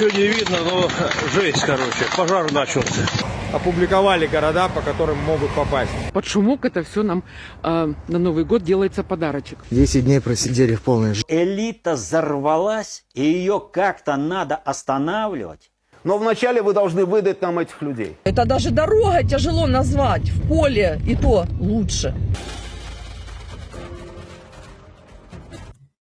Ничего не видно, но жесть, короче. Пожар начался. опубликовали города, по которым могут попасть. Под шумок это все нам э, на Новый год делается подарочек. 10 дней просидели в полной ж... Элита взорвалась, и ее как-то надо останавливать. Но вначале вы должны выдать нам этих людей. Это даже дорога тяжело назвать. В поле и то лучше.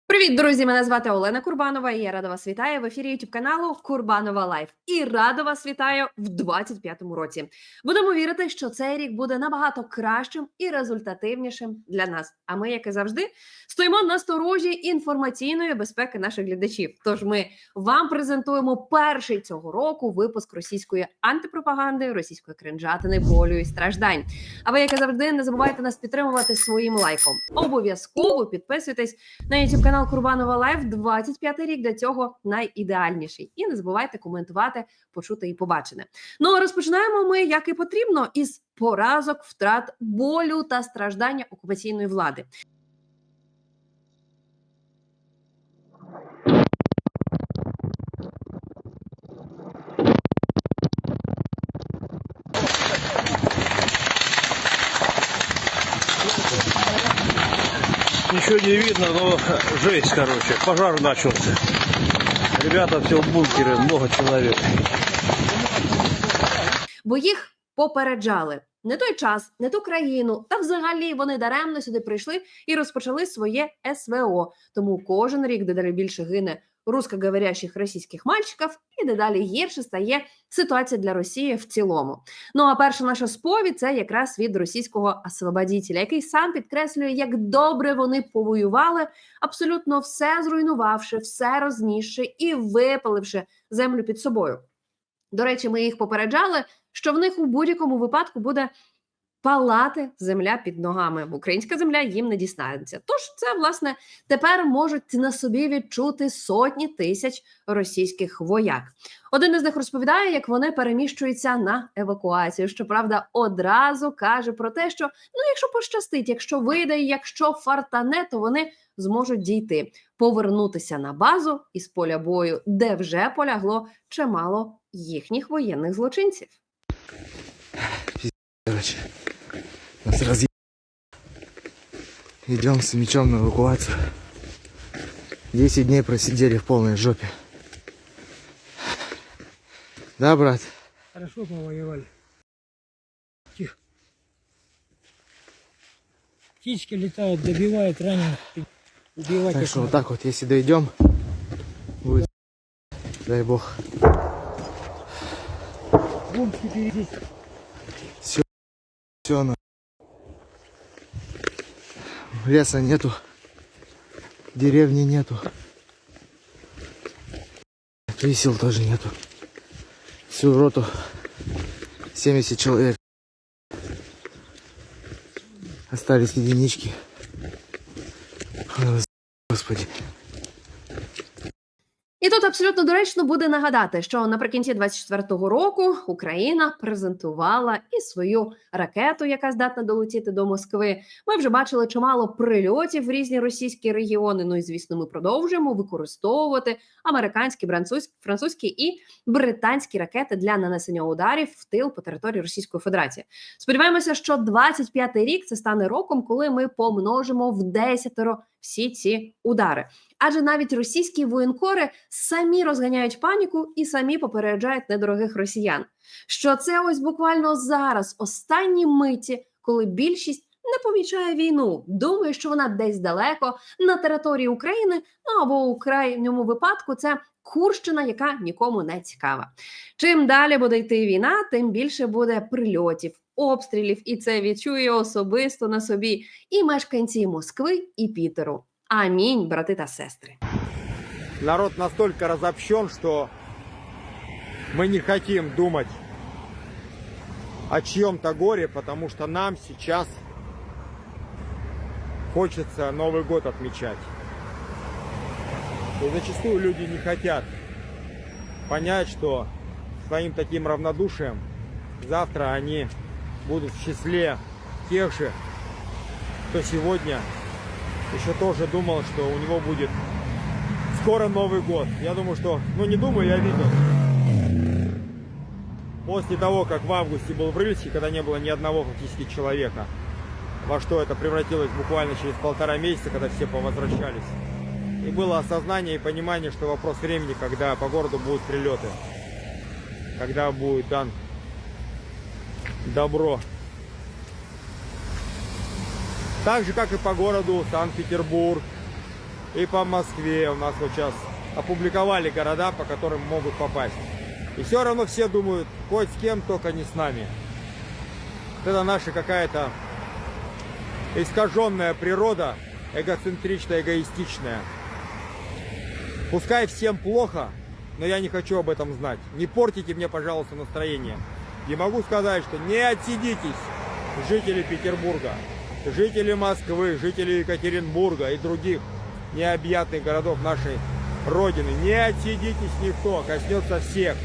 Привіт, друзі! Мене звати Олена Курбанова. і Я рада вас вітаю в ефірі youtube каналу Курбанова Лайф. І рада вас вітаю в 25-му році. Будемо вірити, що цей рік буде набагато кращим і результативнішим для нас. А ми, як і завжди, стоїмо на сторожі інформаційної безпеки наших глядачів. Тож ми вам презентуємо перший цього року випуск російської антипропаганди, російської кринжатини, болю і страждань. А ви, як і завжди, не забувайте нас підтримувати своїм лайком. Обов'язково підписуйтесь на youtube канал Курбанова Лайф 25 рік для цього найідеальніший. І не забувайте коментувати, почути і побачене. Ну розпочинаємо ми, як і потрібно, із поразок, втрат, болю та страждання окупаційної влади. Ничего не видно, но жесть, короче. Пожар начался. Ребята все в бункере, много человек. бо їх попереджали. Не той час, не ту країну, та взагалі вони даремно сюди прийшли і розпочали своє СВО. Тому кожен рік дедалі більше гине русскоговорящих російських мальчиків, і дедалі гірше стає ситуація для Росії в цілому. Ну а перша наша сповідь це якраз від російського освободітеля, який сам підкреслює, як добре вони повоювали, абсолютно все зруйнувавши, все рознісши і випаливши землю під собою. До речі, ми їх попереджали, що в них у будь-якому випадку буде палати земля під ногами. Українська земля їм не дістанеться. Тож це, власне, тепер можуть на собі відчути сотні тисяч російських вояк. Один із них розповідає, як вони переміщуються на евакуацію. Щоправда, одразу каже про те, що ну, якщо пощастить, якщо вийде, якщо фартане, то вони зможуть дійти, повернутися на базу із поля бою, де вже полягло чимало їхніх воєнних злочинців. Короче, нас разъ... Идем с мечом на эвакуацию. 10 дней просидели в полной жопе. Да, брат? Хорошо повоевали. Тихо. Птички летают, добивают раненых, убивать Так что вот так вот, если дойдем, будет дай бог. Бомб впереди. Все. Леса нету, деревни нету. Весел тоже нету. Всю роту 70 человек. Остались единички. Господи. Тут абсолютно доречно буде нагадати, що наприкінці 24-го року Україна презентувала і свою ракету, яка здатна долетіти до Москви. Ми вже бачили чимало прильотів в різні російські регіони. Ну і звісно, ми продовжуємо використовувати американські, французькі і британські ракети для нанесення ударів в тил по території Російської Федерації. Сподіваємося, що 25-й рік це стане роком, коли ми помножимо в десятеро всі ці удари. Адже навіть російські воєнкори самі розганяють паніку і самі попереджають недорогих росіян, що це ось буквально зараз, останні миті, коли більшість не помічає війну, думає, що вона десь далеко на території України, ну або у крайньому випадку це Курщина, яка нікому не цікава. Чим далі буде йти війна, тим більше буде прильотів, обстрілів, і це відчує особисто на собі і мешканці Москви і Пітеру. Амінь, брати та сестри. Народ настолько разобщен, что мы не хотим думать о чьем-то горе, потому что нам сейчас хочется Новый год отмечать. И зачастую люди не хотят понять, что своим таким равнодушием завтра они будут в числе тех же, кто сегодня еще тоже думал, что у него будет скоро Новый год. Я думаю, что, ну не думаю, я видел. После того, как в августе был в Рыльске, когда не было ни одного фактически человека, во что это превратилось буквально через полтора месяца, когда все повозвращались. И было осознание и понимание, что вопрос времени, когда по городу будут прилеты. Когда будет дан добро. Так же, как и по городу Санкт-Петербург и по Москве. У нас вот сейчас опубликовали города, по которым могут попасть. И все равно все думают, хоть с кем, только не с нами. Вот Это наша какая-то искаженная природа, эгоцентричная, эгоистичная. Пускай всем плохо, но я не хочу об этом знать. Не портите мне, пожалуйста, настроение. И могу сказать, что не отсидитесь, жители Петербурга, жители Москвы, жители Екатеринбурга и других необъятных городов нашей Родины. Не отсидитесь никто, коснется всех.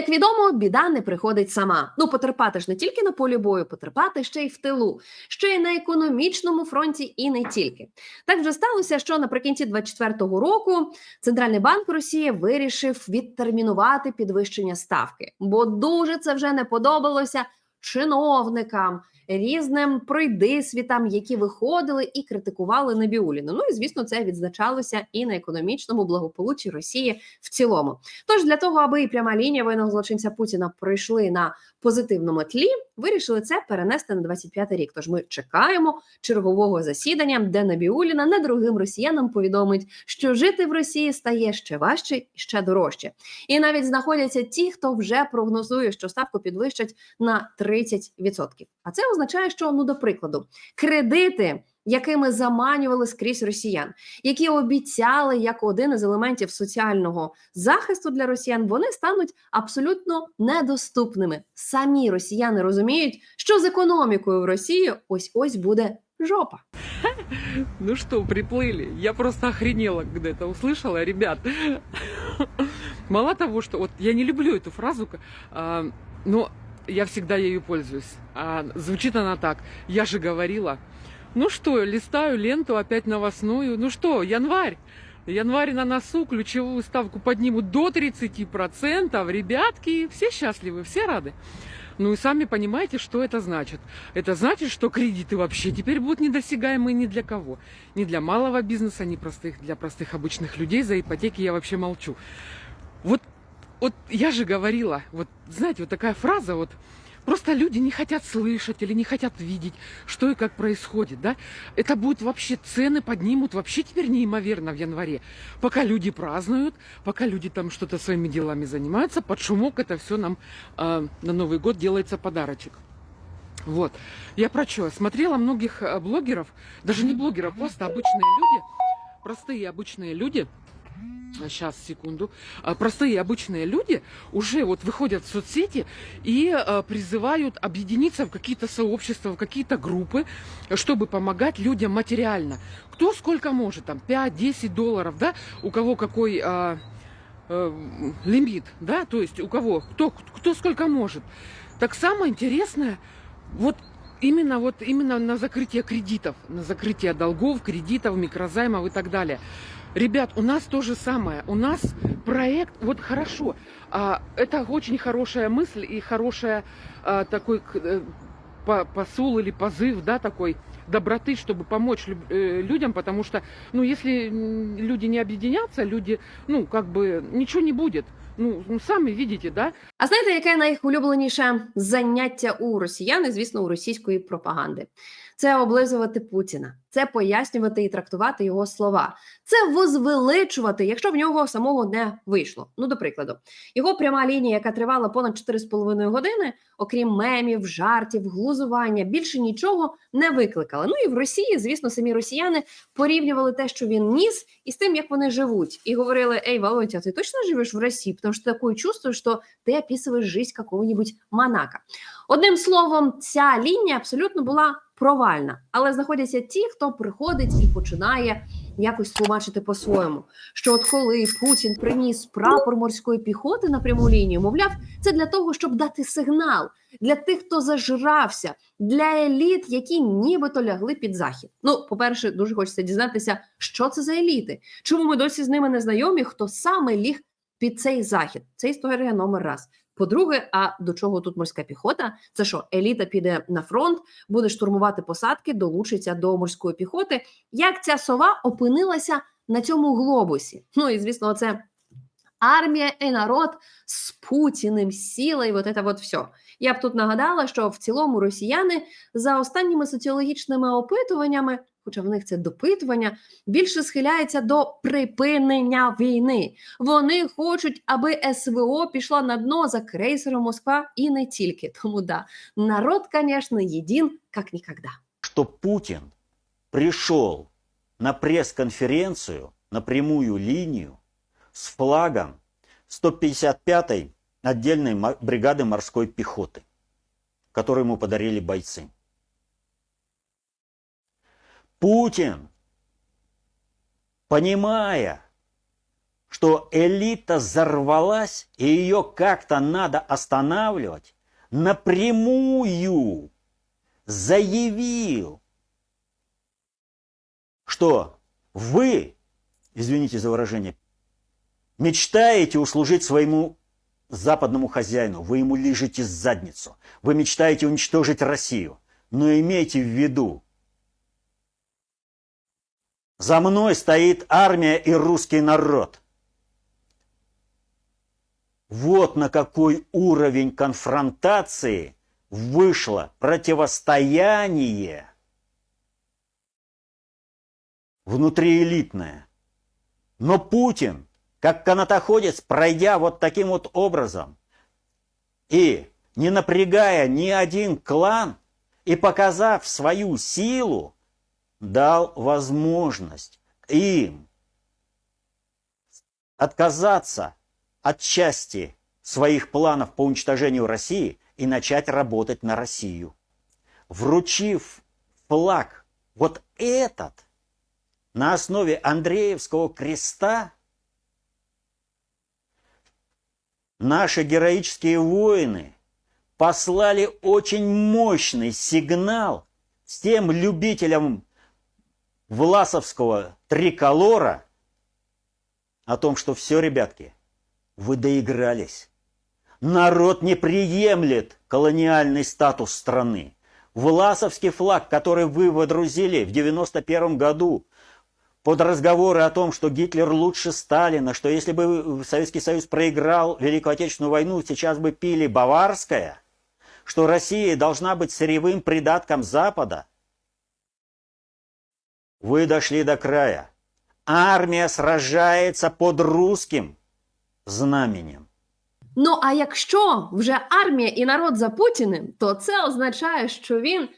Як відомо, біда не приходить сама. Ну, потерпати ж не тільки на полі бою, потерпати ще й в тилу, ще й на економічному фронті, і не тільки. Так вже сталося, що наприкінці 24-го року Центральний банк Росії вирішив відтермінувати підвищення ставки, бо дуже це вже не подобалося чиновникам. Різним пройдисвітам, які виходили і критикували Набіуліну. Ну і звісно, це відзначалося і на економічному благополуччі Росії в цілому. Тож для того, аби і пряма лінія воєнного злочинця Путіна пройшли на позитивному тлі, вирішили це перенести на 25 рік. Тож ми чекаємо чергового засідання, де Набіуліна не другим росіянам повідомить, що жити в Росії стає ще важче і ще дорожче. І навіть знаходяться ті, хто вже прогнозує, що ставку підвищать на 30%. А це означає, що ну до прикладу, кредити. Якими заманювали скрізь росіян, які обіцяли як один із елементів соціального захисту для росіян, вони стануть абсолютно недоступними. Самі росіяни розуміють, що з економікою в Росії ось ось буде жопа. Ну что, приплыли. Я просто охренела, когда это услышала, ребят. Мало того, что вот я не люблю эту фразу, а, но я всегда ею пользуюсь. А, звучит она так. Я же говорила. Ну что, листаю ленту опять новостную. Ну что, январь. Январь на носу, ключевую ставку поднимут до 30%. Ребятки, все счастливы, все рады. Ну и сами понимаете, что это значит. Это значит, что кредиты вообще теперь будут недосягаемые ни для кого. Ни для малого бизнеса, ни простых, для простых обычных людей. За ипотеки я вообще молчу. Вот, вот я же говорила, вот знаете, вот такая фраза, вот просто люди не хотят слышать или не хотят видеть, что и как происходит, да? Это будет вообще, цены поднимут вообще теперь неимоверно в январе. Пока люди празднуют, пока люди там что-то своими делами занимаются, под шумок это все нам э, на Новый год делается подарочек. Вот. Я про что? Смотрела многих э, блогеров, даже не блогеров, просто обычные люди, простые обычные люди, Сейчас, секунду. А, Простые обычные люди уже вот выходят в соцсети и а, призывают объединиться в какие-то сообщества, в какие-то группы, чтобы помогать людям материально. Кто сколько может, там 5-10 долларов, да, у кого какой а, э, лимит, да, то есть у кого, кто, кто сколько может. Так самое интересное, вот именно вот именно на закрытие кредитов, на закрытие долгов, кредитов, микрозаймов и так далее. Ребят, у нас то же самое. У нас проект, вот хорошо, а, это очень хорошая мысль и хорошая а, такой э, по- посул или позыв, да, такой доброты, чтобы помочь люб- э, людям, потому что, ну, если люди не объединятся, люди, ну, как бы ничего не будет. Ну, ну, сами видите, да, А знаєте, яке найулюбленіше заняття у росіян, звісно, у російської пропаганди? Це облизувати Путіна, це пояснювати і трактувати його слова, це возвеличувати, якщо в нього самого не вийшло. Ну, до прикладу, його пряма лінія, яка тривала понад 4,5 години, окрім мемів, жартів, глузування, більше нічого не викликала. Ну і в Росії, звісно, самі росіяни порівнювали те, що він ніс, із тим, як вони живуть, і говорили: Ей, Володя, ти точно живеш в Росії? Тому що таке чувство, що ти описуєш життя какого-нибудь манака. Одним словом, ця лінія абсолютно була провальна. Але знаходяться ті, хто приходить і починає якось тлумачити по-своєму. Що от коли Путін приніс прапор морської піхоти на пряму лінію, мовляв, це для того, щоб дати сигнал для тих, хто зажрався, для еліт, які нібито лягли під захід. Ну, по-перше, дуже хочеться дізнатися, що це за еліти. Чому ми досі з ними не знайомі? Хто саме ліг під цей захід? Це історія номер раз. По-друге, а до чого тут морська піхота? Це що, еліта піде на фронт, буде штурмувати посадки, долучиться до морської піхоти. Як ця сова опинилася на цьому глобусі? Ну і звісно, це армія і народ з Путіним сіла, і от це от все. Я б тут нагадала, що в цілому росіяни за останніми соціологічними опитуваннями, хоча в них це допитування, більше схиляються до припинення війни. Вони хочуть, аби СВО пішла на дно за крейсером Москва і не тільки. Тому да, народ, звісно, єдин, як ніколи. что Путин пришел на пресс-конференцию, на прямую линию с флагом 155-й отдельной мо- бригады морской пехоты, которую ему подарили бойцы. Путин, понимая, что элита взорвалась и ее как-то надо останавливать, напрямую заявил, что вы, извините за выражение, мечтаете услужить своему западному хозяину, вы ему лижете задницу, вы мечтаете уничтожить Россию, но имейте в виду, за мной стоит армия и русский народ. Вот на какой уровень конфронтации вышло противостояние внутриэлитное. Но Путин, как канатоходец, пройдя вот таким вот образом и не напрягая ни один клан и показав свою силу, дал возможность им отказаться от части своих планов по уничтожению России и начать работать на Россию. Вручив флаг вот этот на основе Андреевского креста, наши героические воины послали очень мощный сигнал тем любителям Власовского триколора о том, что все, ребятки, вы доигрались. Народ не приемлет колониальный статус страны. Власовский флаг, который вы водрузили в 91 году под разговоры о том, что Гитлер лучше Сталина, что если бы Советский Союз проиграл Великую Отечественную войну, сейчас бы пили Баварское, что Россия должна быть сырьевым придатком Запада. Вы дошли до края. Армія сражається под русским знаменем. Ну а якщо вже армія і народ за Путіним, то це означає, що він,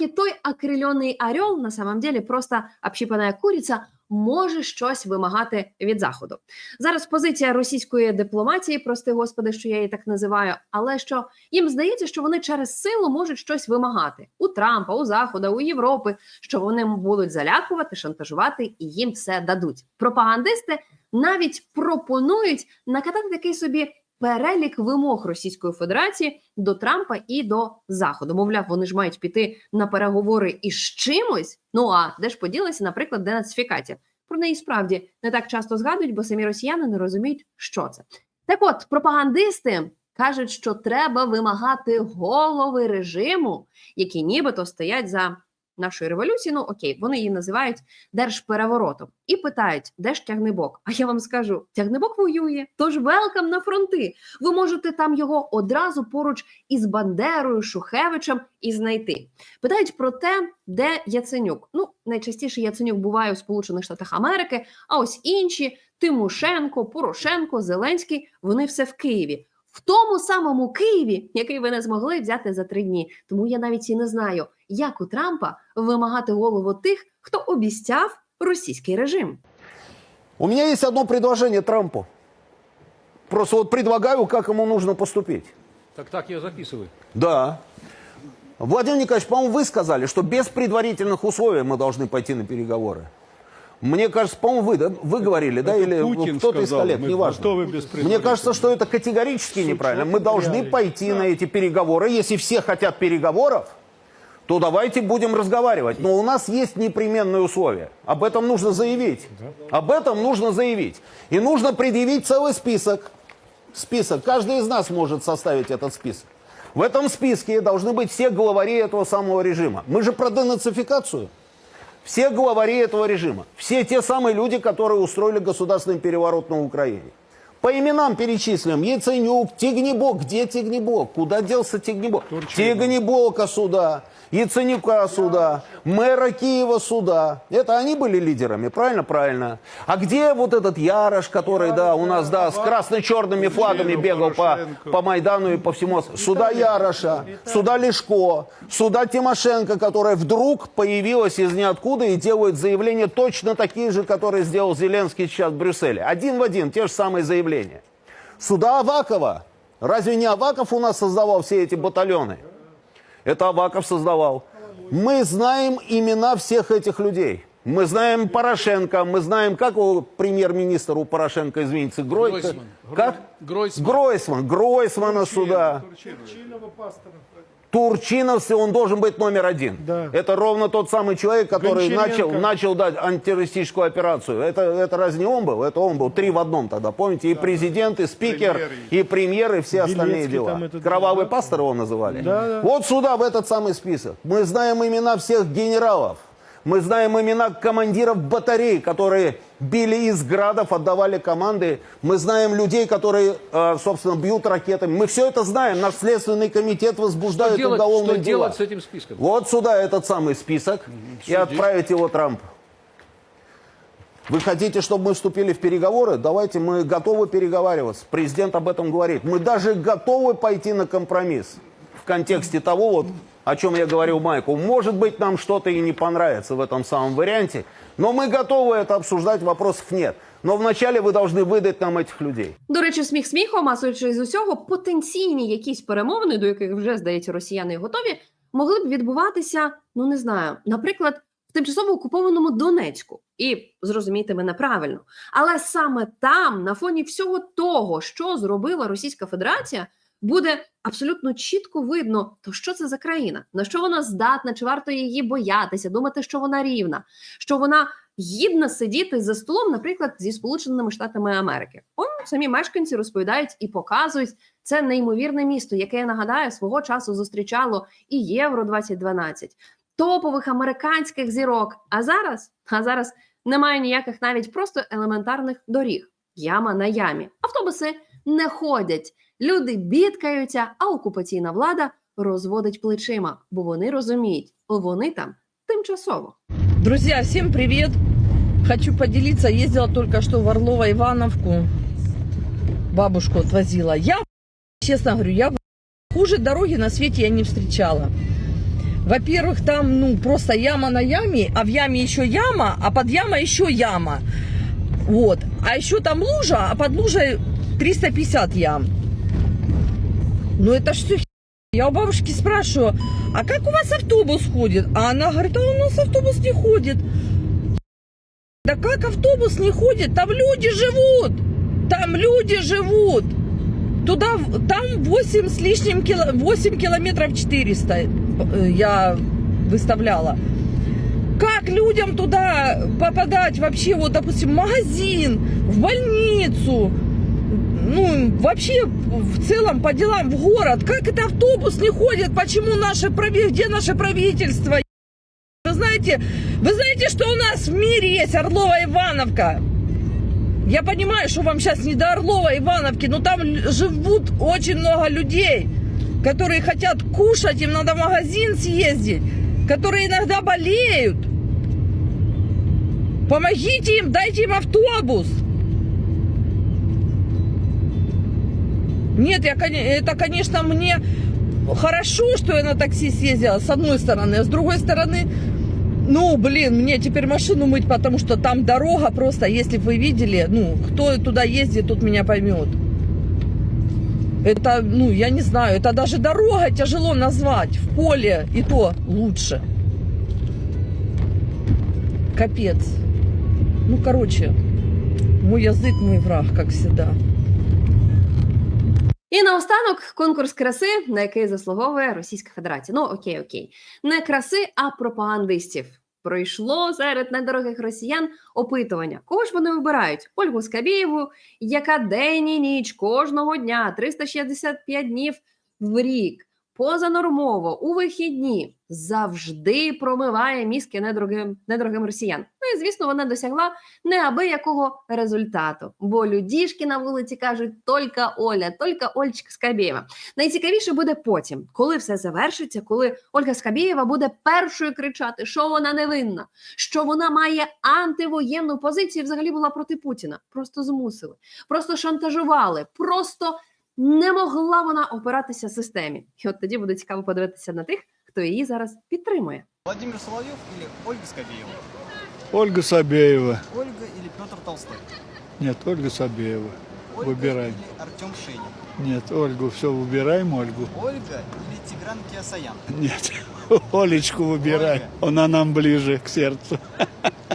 і той акрильоний орел, на самом деле просто общипана куриця, може щось вимагати від заходу. Зараз позиція російської дипломатії, прости господи, що я її так називаю, але що їм здається, що вони через силу можуть щось вимагати у Трампа, у Захода, у Європи, що вони будуть залякувати, шантажувати і їм все дадуть. Пропагандисти навіть пропонують накатати такий собі перелік вимог Російської Федерації до Трампа і до Заходу. Мовляв, вони ж мають піти на переговори із чимось. Ну а де ж поділася, наприклад, денацифікація? Про неї справді не так часто згадують, бо самі росіяни не розуміють, що це. Так от пропагандисти кажуть, що треба вимагати голови режиму, які нібито стоять за нашою революцією. Ну окей, вони її називають держпереворотом і питають, де ж тягнебок? А я вам скажу: тягнебок воює, тож велкам на фронти. Ви можете там його одразу поруч із Бандерою, Шухевичем і знайти. Питають про те, де Яценюк. Ну найчастіше Яценюк буває у Сполучених Штатах Америки, а ось інші Тимошенко, Порошенко, Зеленський. Вони все в Києві В тому самому Києві, який ви не змогли взяти за три дні. Тому я навіть і не знаю, як у Трампа вимагати голову тих, хто обіцяв російський режим. У меня есть одно предложение Трампу. Просто вот предлагаю, как ему нужно поступить. Так так я записываю. Да. Владимир Николаевич, по-моему, вы сказали, что без предварительных условий мы должны пойти на переговоры. Мне кажется, по-моему, вы, да? вы говорили, да, или Путин кто-то из коллег, мы неважно. Мне кажется, что это категорически неправильно. Мы должны пойти на эти переговоры. Если все хотят переговоров, то давайте будем разговаривать. Но у нас есть непременные условия. Об этом нужно заявить. Об этом нужно заявить. И нужно предъявить целый список. Список. Каждый из нас может составить этот список. В этом списке должны быть все главари этого самого режима. Мы же про денацификацию. Все главари этого режима. Все те самые люди, которые устроили государственный переворот на Украине. По именам перечислим. Яценюк, Тигнебок. Где Тигнебок? Куда делся Тигнебок? Тигнебока сюда. Яценюка сюда. Мэра Киева сюда. Это они были лидерами, правильно? Правильно. А где вот этот Ярош, который, да, у нас, да, с красно-черными флагами бегал по, по Майдану и по всему. Сюда Яроша, сюда Лешко, сюда Тимошенко, которая вдруг появилась из ниоткуда и делает заявления точно такие же, которые сделал Зеленский сейчас в Брюсселе. Один в один, те же самые заявления. Сюда Авакова. Разве не Аваков у нас создавал все эти батальоны? Это Аваков создавал. Мы знаем имена всех этих людей. Мы знаем Порошенко, мы знаем, как у премьер-министр у Порошенко, извините, Грой... Гройсман. Как? Гройсман. Гройсман. Гройсмана сюда. Турчинов, он должен быть номер один. Это ровно тот самый человек, который начал, начал дать антитеррористическую операцию. Это, это разве не он был? Это он был. Три в одном тогда. Помните? И президент, и спикер, и премьер, и все остальные дела. Кровавый пастор его называли. Вот сюда, в этот самый список. Мы знаем имена всех генералов. Мы знаем имена командиров батарей, которые били из градов, отдавали команды. Мы знаем людей, которые, э, собственно, бьют ракетами. Мы все это знаем. Наш Следственный комитет возбуждает Что делать, уголовные что дела. делать с этим списком? Вот сюда этот самый список и отправить его Трампу. Вы хотите, чтобы мы вступили в переговоры? Давайте, мы готовы переговариваться. Президент об этом говорит. Мы даже готовы пойти на компромисс в контексте того, вот, о чем я говорил Майку. Может быть, нам что-то и не понравится в этом самом варианте, но мы готовы это обсуждать, вопросов нет. Но вначале вы должны выдать нам этих людей. До речі, сміх сміхом, а судячи з усього, потенційні якісь перемовини, до яких вже здається росіяни готові, могли б відбуватися, ну не знаю, наприклад, в тимчасово окупованому Донецьку. І зрозумійте мене правильно. Але саме там, на фоні всього того, що зробила Російська Федерація, буде абсолютно чітко видно, то що це за країна, на що вона здатна, чи варто її боятися, думати, що вона рівна, що вона гідна сидіти за столом, наприклад, зі Сполученими Штатами Америки. Он самі мешканці розповідають і показують це неймовірне місто, яке я нагадаю свого часу зустрічало і Євро 2012 топових американських зірок. А зараз, а зараз немає ніяких навіть просто елементарних доріг. Яма на ямі. Автобуси не ходять. Люди бідкаються, а окупаційна влада розводить плечима, бо вони розуміють, вони там тимчасово. Друзья, всем привет! Хочу поделиться, ездила только что в Орлово-Ивановку, бабушку отвозила. Я, честно говорю, я хуже дороги на свете я не встречала. Во-первых, там, ну, просто яма на яме, а в яме еще яма, а под ямой еще яма. Вот. А еще там лужа, а под лужей 350 ям. Ну, это что я у бабушки спрашиваю, а как у вас автобус ходит? А она говорит, а у нас автобус не ходит. Да как автобус не ходит? Там люди живут. Там люди живут. Туда, там 8 с лишним кило, 8 километров 400 э, я выставляла. Как людям туда попадать вообще, вот, допустим, в магазин, в больницу, ну, вообще в целом по делам в город. Как это автобус не ходит? Почему наше где наше правительство? Вы знаете, вы знаете, что у нас в мире есть Орлова Ивановка? Я понимаю, что вам сейчас не до Орлова Ивановки, но там живут очень много людей, которые хотят кушать, им надо в магазин съездить, которые иногда болеют. Помогите им, дайте им автобус. Нет, я, это, конечно, мне хорошо, что я на такси съездила, с одной стороны. А с другой стороны, ну, блин, мне теперь машину мыть, потому что там дорога просто, если вы видели, ну, кто туда ездит, тот меня поймет. Это, ну, я не знаю, это даже дорога тяжело назвать. В поле и то лучше. Капец. Ну, короче, мой язык мой враг, как всегда. І наостанок конкурс краси, на який заслуговує Російська Федерація. Ну окей, окей, не краси, а пропагандистів. Пройшло серед недорогих росіян опитування. Кого ж вони вибирають? Ольгу Скабєєву, яка день і ніч кожного дня 365 днів в рік позанормово у вихідні завжди промиває мізки недорогим, недорогим росіян. Ну і звісно, вона досягла неабиякого результату. Бо людішки на вулиці кажуть тільки Оля, тільки Ольчика Скабєєва. Найцікавіше буде потім, коли все завершиться, коли Ольга Скабєєва буде першою кричати, що вона невинна, що вона має антивоєнну позицію, взагалі була проти Путіна. Просто змусили, просто шантажували, просто не могла вона опиратися системі. І от тоді буде цікаво подивитися на тих, хто її зараз підтримує. Владимир Соловьев или Ольга Скобеева? Ольга Сабеева. Ольга или Петр Толстой? Нет, Ольга Сабеева. Ольга Выбирай. или Артем Шенин? Нет, Ольгу. Все, выбираем Ольгу. Ольга или Тигран Киасаян? Нет, Олечку выбирай. Ольга. Она нам ближе к сердцу.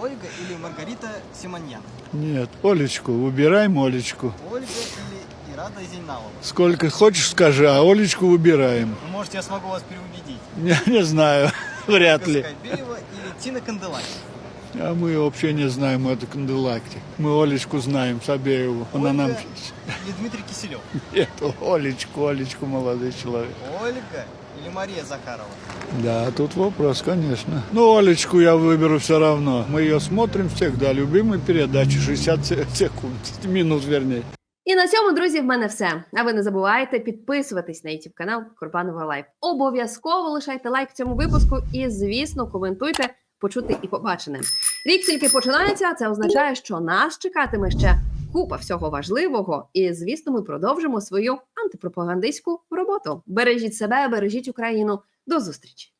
Ольга или Маргарита Симоньян? Нет, Олечку, выбираем Олечку. Ольга или Ирада Зейналова? Сколько хочешь, скажи, а Олечку выбираем. Ну, может, я смогу вас переубедить. Не, не знаю, вряд ли. Скобеева или Тина Канделаки? А мы вообще не знаем эту канделакти. Мы Олечку знаем, Сабееву. Она нам... Или Дмитрий Киселев? Нет, Олечку, Олечку, молодой человек. Ольга или Мария Захарова? Да, тут вопрос, конечно. Ну, Олечку я выберу все равно. Мы ее смотрим всегда. Любимые передачи 60 се- секунд, минут вернее. І на цьому, друзі, в мене все. А ви не забувайте підписуватись на YouTube канал Курбанова Лайф. Обов'язково лишайте лайк цьому випуску і, звісно, коментуйте почути і побачене. Рік тільки починається. Це означає, що нас чекатиме ще купа всього важливого. І, звісно, ми продовжимо свою антипропагандистську роботу. Бережіть себе, бережіть Україну. До зустрічі!